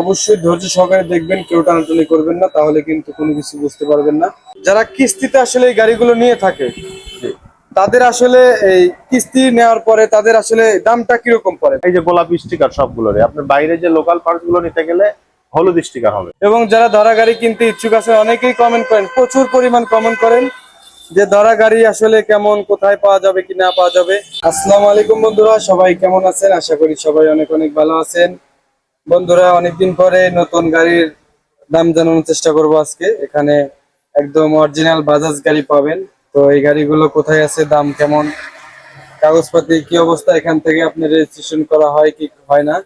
অবশ্যই ধৈর্য সহকারে দেখবেন কেউ টানাটানি করবেন না তাহলে কিন্তু কোনো কিছু বুঝতে পারবেন না। যারা কিস্তিতে আসলে এই গাড়িগুলো নিয়ে থাকে তাদের আসলে এই কিস্তি নেওয়ার পরে তাদের আসলে দামটা কীরকম পড়ে? এই যে গোলাপি স্টিকার সবগুলোরে আপনার বাইরে যে লোকাল পার্টসগুলো নিতে গেলে হলুদ স্টিকার হবে। এবং যারা ধরা গাড়ি কিনতে ইচ্ছুক আছে অনেকেই কমেন্ট করেন প্রচুর পরিমাণ কমেন্ট করেন যে ধরা গাড়ি আসলে কেমন কোথায় পাওয়া যাবে কি না পাওয়া যাবে। আসসালামু আলাইকুম বন্ধুরা সবাই কেমন আছেন? আশা করি সবাই অনেক অনেক ভালো আছেন। বন্ধুরা, অনেকদিন পরে নতুন গাড়ির দাম জানানোর চেষ্টা করব আজকে। এখানে একদম অরিজিনাল বাজাজ গাড়ি পাবেন। তো এই গাড়িগুলো কোথায় আছে, দাম কেমন? কাগজপাতি কি অবস্থা? এখান থেকে আপনি রেজিস্ট্রেশন করা হয় কি হয় না?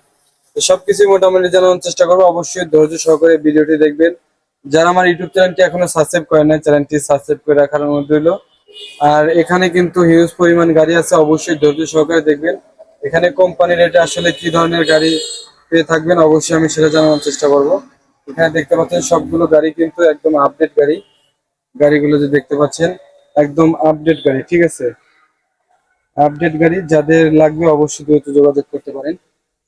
তো সবকিছু মোটামুটি জানানোর চেষ্টা করব। অবশ্যই ধৈর্য সহকারে ভিডিওটি দেখবেন। যারা আমার ইউটিউব চ্যানেলটি এখনও সাবস্ক্রাইব করে না চ্যানেলটি সাবস্ক্রাইব করে রাখার অনুরোধ রইল। আর এখানে কিন্তু হিউজ পরিমাণ গাড়ি আছে, অবশ্যই ধৈর্য সহকারে দেখবেন। এখানে কোম্পানির এটা আসলে কি ধরনের গাড়ি পেয়ে থাকবেন, অবশ্যই আমি সেটা জানানোর চেষ্টা করব। এখানে দেখতে পাচ্ছেন, সবগুলো গাড়ি কিন্তু একদম আপডেট গাড়ি। গাড়িগুলো যে দেখতে পাচ্ছেন, একদম আপডেট গাড়ি, ঠিক আছে? আপডেট গাড়ি, যাদের লাগবে অবশ্যই দ্রুত যোগাযোগ করতে পারেন।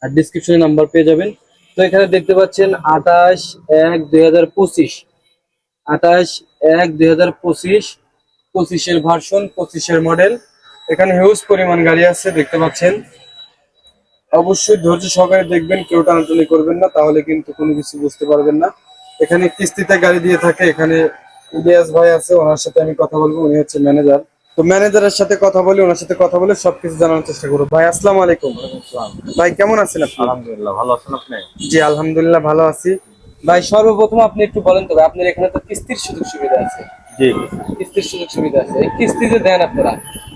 আর ডিসক্রিপশনে নাম্বার পেয়ে যাবেন। তো এখানে দেখতে পাচ্ছেন, আঠাশ এক দুই হাজার পঁচিশ। আঠাশ এক দুই হাজার পঁচিশ, পঁচিশের ভার্সন পঁচিশের মডেল এখানে হিউজ পরিমাণ গাড়ি আছে, দেখতে পাচ্ছেন। অবশ্যই ধৈর্য সহকারে দেখবেন কেউ টানাটানি করবেন না তাহলে কিন্তু কোনো কিছু বুঝতে পারবেন না। এখানে কিস্তিতে গাড়ি দিয়ে থাকে এখানে ইলিয়াস ভাই আছে ওনার সাথে আমি কথা বলব উনি হচ্ছে ম্যানেজার। তো ম্যানেজারের সাথে কথা বলি ওনার সাথে কথা বলে সবকিছু জানার চেষ্টা করব। ভাই আসসালামু আলাইকুম। ভাই কেমন আছেন আপনি? আলহামদুলিল্লাহ ভালো আছেন আপনি? জি আলহামদুলিল্লাহ ভালো আছি। ভাই সর্বপ্রথম আপনি একটু বলেন তবে আপনার এখানে তো কিস্তির সুযোগ সুবিধা আছে। জি। কিস্তির সুযোগ সুবিধা আছে। এই কিস্তি যে দেন আপনারা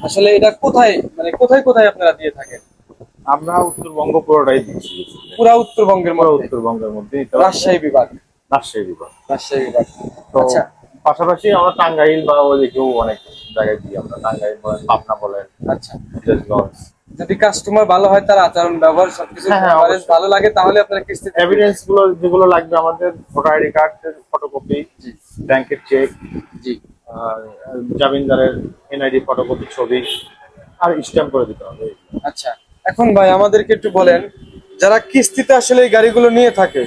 আসলে এটা কোথায় মানে কোথায় কোথায় আপনারা দিয়ে থাকেন? আমরা উত্তরবঙ্গ পুরোটাই দিচ্ছি। পুরা উত্তরবঙ্গের মধ্যে? উত্তরবঙ্গের মধ্যে। রাজশাহী বিভাগ। রাজশাহী বিভাগ। রাজশাহী বিভাগ। তো আচ্ছা। পাশাপাশি আমরা টাঙ্গাইল বা ওদিকেও অনেক জায়গায় দিই আমরা। টাঙ্গাইল বলেন পাবনা বলেন আচ্ছা। সিরাজগঞ্জ যদি কাস্টমার ভালো হয় তার আচরণ ব্যবহার সবকিছু হ্যাঁ, হ্যাঁ, ভালো লাগে তাহলে আপনারা কিস্তি এভিডেন্সগুলো যেগুলো লাগবে আমাদের ভোটার আইডি কার্ডের ফটোকপি জি। ব্যাংকের চেক জি। জামিনদারের এনআইডি ফটোকপি ছবি আর স্ট্যাম্প করে দিতে হবে। আচ্ছা। এখন ভাই আমাদেরকে একটু বলেন যারা কিস্তিতে আসলে এই গাড়িগুলো নিয়ে থাকে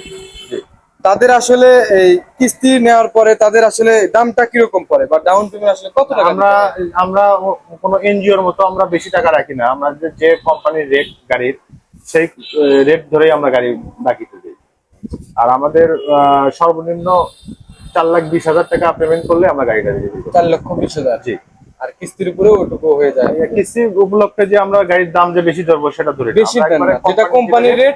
তাদের আসলে এই কিস্তি নেওয়ার পরে তাদের আসলে দামটা কীরকম পড়ে? বা ডাউন পেমেন্ট আসলে কত টাকা আমরা আমরা ও- কোনো এনজিওর মতো আমরা বেশি টাকা রাখি না। আমরা যে- কোম্পানির রেট গাড়ির সেই রেট ধরেই আমরা গাড়ি বাকিতে দিই। আর আমাদের সর্বনিম্ন চার লাখ বিশ হাজার টাকা পেমেন্ট করলে আমরা গাড়িটা দিয়ে দিই। চার লক্ষ বিশ হাজার। জি। আর কিস্তির উপরেও ওটুকু হয়ে যায়। কিস্তি উপলক্ষে যে আমরা গাড়ির দাম যে বেশি ধরবো সেটা ধরে। বেশি আমরা নেন একবারে না যেটা কোম্পানির কোম্পানির রেট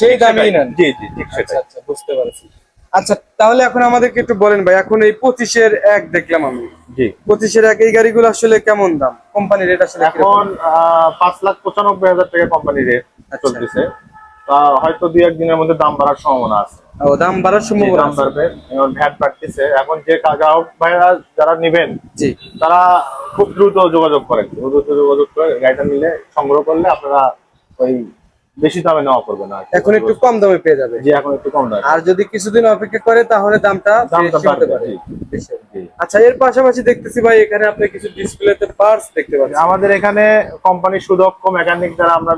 সেই দামই নেন। জি জি ঠিক আচ্ছা আচ্ছা বুঝতে পারছি। আচ্ছা তাহলে এখন আমাদেরকে একটু বলেন ভাই এখন এই পঁচিশের এক দেখলাম আমি। জি। পঁচিশের এক এই গাড়িগুলো আসলে কেমন দাম? কোম্পানির রেট আসলে এখন পাঁচ লাখ পঁচানব্বই হাজার টাকা কোম্পানি রেট আচ্ছা। চলতেছে। তা হয়তো দুই একদিনের মধ্যে দাম বাড়ার সম্ভাবনা আছে। ও দাম বাড়ার সম্ভাবনা দাম বাড়বে এবং ভ্যাট বাড়তেছে এখন যে গ্রাহক ভাইরা যারা নিবেন জি। তারা খুব দ্রুত যোগাযোগ করেন। দ্রুত যোগাযোগ করে গাড়িটা নিলে সংগ্রহ করলে আপনারা ওই বেশি দামে নেওয়া করবে না এখন একটু কম দামে পেয়ে যাবে। জি এখন একটু কম দামে। আর যদি কিছুদিন অপেক্ষা করে তাহলে দামটা দামটা বাড়বে পারে। আচ্ছা এর পাশাপাশি দেখতেছি ভাই এখানে আপনি কিছু ডিসপ্লেতে পার্টস দেখতে পাচ্ছেন। আমাদের এখানে কোম্পানির সুদক্ষ মেকানিক দ্বারা আমরা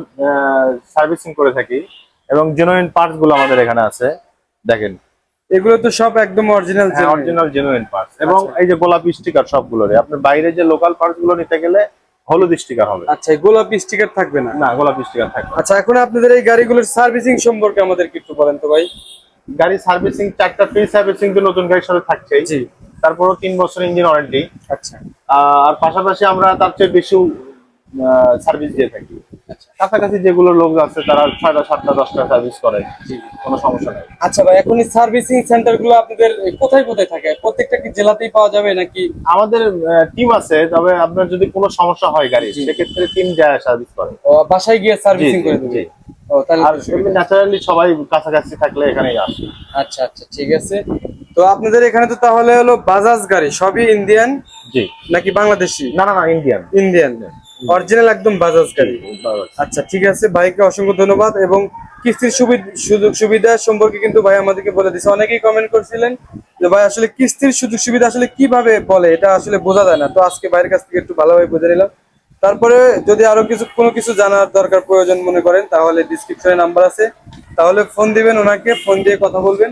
সার্ভিসিং করে থাকি। এবং জেনুইন পার্টসগুলো আমাদের এখানে আছে। দেখেন। এগুলো তো সব একদম অরিজিনাল অরিজিনাল জেনুইন পার্টস এবং। এই যে গোলাপি স্টিকার সবগুলোরে আপনার বাইরে যে লোকাল পার্টসগুলো নিতে গেলে হলুদ স্টিকার হবে। আচ্ছা গোলাপি স্টিকার থাকবে না? না গোলাপি স্টিকার থাকবে আচ্ছা এখন আপনাদের এই গাড়িগুলোর সার্ভিসিং সম্পর্কে আমাদেরকে একটু বলেন তো ভাই। গাড়ি সার্ভিসিং চারটা ফ্রি সার্ভিসিং তো নতুন গাড়ির সাথে থাকছে জি। তারপরও তিন বছর ইঞ্জিন ওয়ারেন্টি আচ্ছা। আর পাশাপাশি আমরা তার চেয়ে বেশি সার্ভিস দিয়ে থাকি। কাছাকাছি যেগুলো লোক আছে তারা ছয়টা সাতটা দশটা সার্ভিস করে। কোনো সমস্যা নেই। আচ্ছা ভাই এখন এই সার্ভিসিং সেন্টারগুলো আপনাদের কোথায় কোথায় থাকে? প্রত্যেকটা কি জেলাতেই পাওয়া যাবে নাকি? আমাদের টিম আছে তবে আপনার যদি কোনো সমস্যা হয় গাড়ি। সেক্ষেত্রে টিম যায় সার্ভিস করে। বাসায় গিয়ে সার্ভিসিং করে দেবে? ও তাহলে। ন্যাচারালি সবাই কাছাকাছি থাকলে এখানেই আসে। আচ্ছা আচ্ছা ঠিক আছে। তো আপনাদের এখানে তো তাহলে হলো বাজাজ গাড়ি সবই ইন্ডিয়ান জি। নাকি বাংলাদেশি? না না না ইন্ডিয়ান ইন্ডিয়ান অরিজিনাল একদম বাজাজ গাড়ি। আচ্ছা ঠিক আছে ভাইকে অসংখ্য ধন্যবাদ এবং কিস্তির সুযোগ সুবিধা সম্পর্কে কিন্তু ভাই আমাদেরকে বলে দিচ্ছে অনেকেই কমেন্ট করছিলেন যে ভাই আসলে কিস্তির সুযোগ সুবিধা আসলে কীভাবে বলে? এটা আসলে বোঝা যায় না। তো আজকে ভাইয়ের কাছ থেকে একটু ভালোভাবে বুঝে নিলাম। তারপরে যদি আরও কিছু কোনো কিছু জানার দরকার প্রয়োজন মনে করেন তাহলে ডিসক্রিপশনে নাম্বার আছে। তাহলে ফোন দিবেন ওনাকে ফোন দিয়ে কথা বলবেন।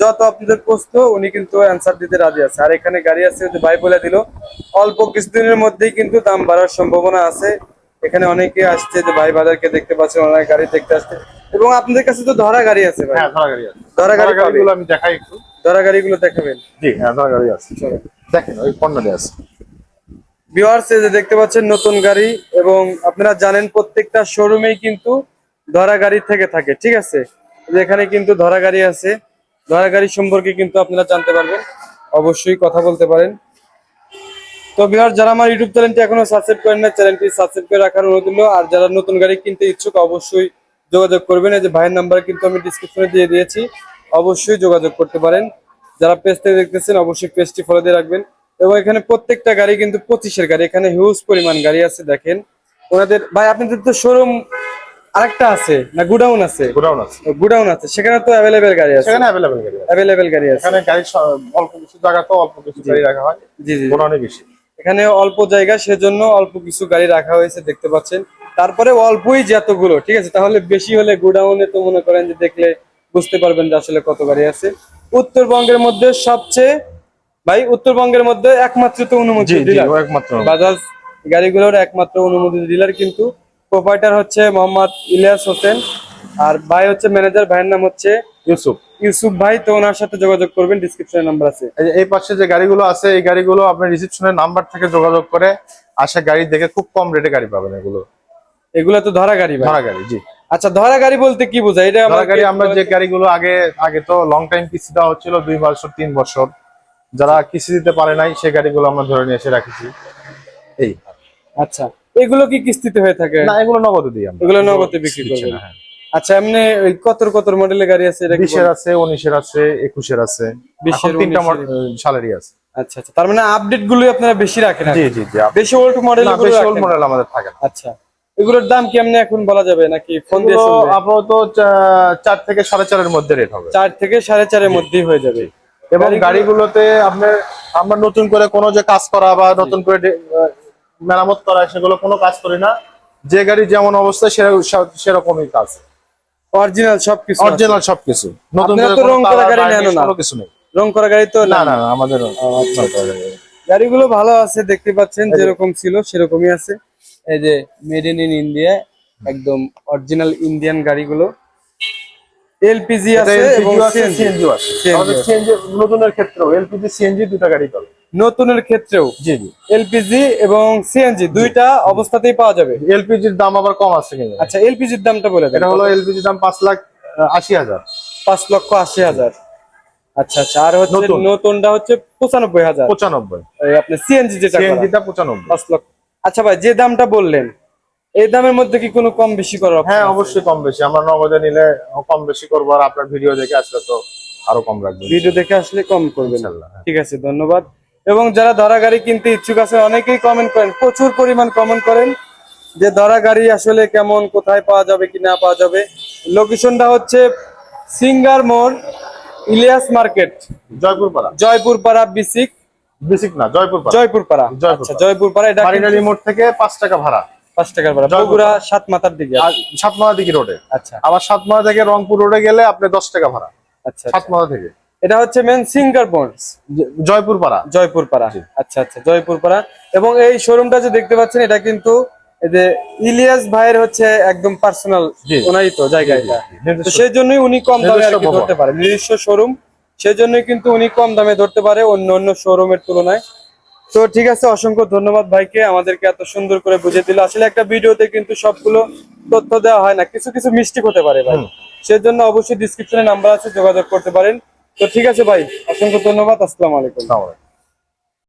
যত আপনাদের প্রশ্ন উনি কিন্তু অ্যান্সার দিতে রাজি আছে। আর এখানে গাড়ি আছে ভাই বলে দিল অল্প কিছুদিনের মধ্যেই কিন্তু দাম বাড়ার সম্ভাবনা আছে। এখানে অনেকে আসছে যে ভাই বাজারকে দেখতে পাচ্ছেন অনেক গাড়ি দেখতে আসছে। এবং আপনাদের কাছে তো ধরা গাড়ি আছে ভাই। হ্যাঁ ধরা গাড়ি গাড়িগুলো আমি দেখাই একটু। ধরা গাড়িগুলো দেখাবেন। জি হ্যাঁ ধরা গাড়ি আছে। দেখেন ওই পণ্যটি আছে। ভিউয়ার্স যে দেখতে পাচ্ছেন নতুন গাড়ি এবং আপনারা জানেন প্রত্যেকটা শোরুমেই কিন্তু ধরা গাড়ি থেকে থাকে ঠিক আছে? এখানে কিন্তু ধরা গাড়ি আছে। ধরা গাড়ি সম্পর্কে কিন্তু আপনারা জানতে পারবেন। অবশ্যই কথা বলতে পারেন। তো বিহার, যারা আমার ইউটিউব চ্যানেলটি এখনও সাবস্ক্রাইব করেন না চ্যানেলটি সাবস্ক্রাইব করে রাখার অনুরোধ রইল। আর যারা নতুন গাড়ি কিনতে ইচ্ছুক, অবশ্যই যোগাযোগ করবেন। এই যে ভাইয়ের নাম্বার কিন্তু আমি ডিসক্রিপশনে দিয়ে দিয়েছি। অবশ্যই যোগাযোগ করতে পারেন। যারা পেজ থেকে দেখতেছেন, অবশ্যই পেজটি ফলো দিয়ে রাখবেন। এবং এখানে প্রত্যেকটা গাড়ি কিন্তু পঁচিশের গাড়ি, এখানে হিউজ পরিমাণ গাড়ি আছে, দেখেন। ওনাদের ভাই, আপনাদের তো শোরুম আরেকটা আছে? না গুডাউন আছে? গোডাউন আছে। গুডাউন আছে। সেখানে তো অ্যাভেলেবেল গাড়ি আছে? সেখানে অ্যাভেলেবেল গাড়ি আছে। অ্যাভেলেবেল গাড়ি আছে। এখানে গাড়ি অল্প কিছু জায়গা তো অল্প কিছু গাড়ি রাখা হয়। জি জি গোডাউনে বেশি। এখানে অল্প জায়গা সেজন্য অল্প কিছু গাড়ি রাখা হয়েছে দেখতে পাচ্ছেন। তারপরে অল্পই যতগুলো ঠিক আছে? তাহলে বেশি হলে গোডাউনে তো মনে করেন যে দেখলে বুঝতে পারবেন যে আসলে কত গাড়ি আছে। উত্তরবঙ্গের মধ্যে সবচেয়ে ভাই উত্তরবঙ্গের মধ্যে একমাত্র তো অনুমোদিত জি জি একমাত্র বাজাজ গাড়িগুলোর একমাত্র অনুমোদিত ডিলার কিন্তু প্রোপাইটার হচ্ছে মোহাম্মদ ইলিয়াস হোসেন আর ভাই হচ্ছে ম্যানেজার ভাইয়ের নাম হচ্ছে ইউসুফ। ইউসুফ ভাই তো ওনার সাথে যোগাযোগ করবেন ডিসক্রিপশনে নাম্বার আছে। এই পাশে যে গাড়িগুলো আছে এই গাড়িগুলো আপনি রিসিপশনের নাম্বার থেকে যোগাযোগ করে আসা গাড়ি দেখে খুব কম রেটে গাড়ি পাবেন এগুলো। এগুলো তো ধরা গাড়ি ধরা গাড়ি জি। আচ্ছা ধরা গাড়ি বলতে কি বোঝায়? এটা ধরা গাড়ি আমরা যে গাড়িগুলো আগে আগে তো লং টাইম কিস্তি দেওয়া হচ্ছিল দুই বছর তিন বছর। যারা কিস্তি দিতে পারে নাই সেই গাড়িগুলো আমরা ধরে নিয়ে এসে রাখেছি। এই। আচ্ছা। এগুলো কি কিস্তিতে হয়ে থাকে? না এগুলো নগদে দিই আমরা। এগুলো নগদে বিক্রি করবেন। হ্যাঁ। আচ্ছা এমনি ওই কতর কতর মডেলের গাড়ি আছে এটা কি বিশের আছে উনিশের আছে একুশের আছে। বিশের, এখন তিনটা। সালেরই আছে। আচ্ছা আচ্ছা। তার মানে আপডেটগুলো আপনারা বেশি রাখেন জি জি জি বেশি ওল্ড মডেল না বেশি ওল্ড মডেল আমাদের থাকে না। আচ্ছা এগুলোর দাম কি এমনি এখন বলা যাবে নাকি ফোন দিয়ে শুনবে? আপাতত চা- চার থেকে সাড়ে চারের মধ্যে রেট হবে। চার থেকে সাড়ে চারের মধ্যেই হয়ে যাবে। এবং গাড়িগুলোতে আপনার আমরা নতুন করে কোনো যে কাজ করা বা নতুন করে মেরামত করা সেগুলো কোনো কাজ করি না। যে গাড়ি যেমন অবস্থা সেরকমই কাজ। অরিজিনাল সবকিছু। অরিজিনাল সবকিছু। নতুন রং করা গাড়ি নেন না। কিছু নেই। রং করা গাড়ি তো না না আমাদের গাড়িগুলো ভালো আছে দেখতে পাচ্ছেন যেরকম ছিল সেরকমই আছে। এই যে মেড ইন ইন ইন্ডিয়া একদম অরিজিনাল ইন্ডিয়ান গাড়িগুলো। এলপিজি আছে এবং সিএনজি আছে। নতুনের ক্ষেত্রেও এলপিজি সিএনজি দুটো গাড়ি পাবে। নতুনের ক্ষেত্রেও জি জি। এলপিজি এবং সিএনজি দুইটা অবস্থাতেই পাওয়া যাবে। এলপিজির দাম আবার কম আছে কিন্তু। আচ্ছা এলপিজির দামটা বলে দেন। এটা হলো এলপিজির দাম পাঁচ লাখ আশি হাজার। পাঁচ লক্ষ আশি হাজার। আচ্ছা আচ্ছা আর হচ্ছে নতুনটা হচ্ছে পঁচানব্বই হাজার। পঁচানব্বই। এই আপনার সিএনজি যেটা সিএনজিটা পঁচানব্বই। পাঁচ লক্ষ। আচ্ছা ভাই যে দামটা বললেন এই দামের মধ্যে কি কোনো কম বেশি করার হ্যাঁ অবশ্যই কম বেশি। আমরা নগদে নিলে কম বেশি করব আর আপনার ভিডিও দেখে আসলে তো আরও কম রাখবেন ভিডিও দেখে আসলে কম করবেন। ইনশাল্লাহ, হ্যাঁ। ঠিক আছে ধন্যবাদ। এবং যারা ধরা গাড়ি কিনতে ইচ্ছুক আছে অনেকেই কমেন্ট করেন প্রচুর পরিমাণ কমেন্ট করেন যে ধরা গাড়ি আসলে কেমন কোথায় পাওয়া যাবে কি না পাওয়া যাবে। লোকেশনটা হচ্ছে সিঙ্গার মোড় ইলিয়াস মার্কেট। জয়পুর পাড়া জয়পুর পাড়া বিসিক। বেসিক না জয়পুর পাড়া জয়পুর পাড়া আচ্ছা পাড়া। জয়পুর পাড়া এটা মোড় থেকে পাঁচ টাকা ভাড়া। পাঁচ টাকার ভাড়া। বগুড়া দিকে সাতমাথা দিকে রোডে আচ্ছা। আবার সাতমাথা থেকে রংপুর রোডে গেলে আপনি দশ টাকা ভাড়া। আচ্ছা আচ্ছা। সাতমাথা থেকে। এটা হচ্ছে মেন সিঙ্গার জ- জয়পুর পাড়া জয়পুর পাড়া আচ্ছা আচ্ছা জয়পুর পাড়া এবং এই শোরুমটা যে দেখতে পাচ্ছেন এটা কিন্তু যে ইলিয়াস ভাইয়ের হচ্ছে একদম পার্সোনাল ওনারই তো জায়গা তো সেই জন্যই উনি কম দামে আর কি ধরতে পারে নিজস্ব শোরুম সেই জন্যই কিন্তু উনি কম দামে ধরতে পারে অন্য অন্য শোরুমের তুলনায়। তো ঠিক আছে অসংখ্য ধন্যবাদ ভাইকে আমাদেরকে এত সুন্দর করে বুঝিয়ে দিল। আসলে একটা ভিডিওতে কিন্তু সবগুলো তথ্য দেওয়া হয় না কিছু কিছু মিস্টেক হতে পারে ভাই। সেজন্য অবশ্যই ডিসক্রিপশনে নাম্বার আছে যোগাযোগ করতে পারেন। তো ঠিক আছে ভাই অসংখ্য ধন্যবাদ আসসালামু আলাইকুম।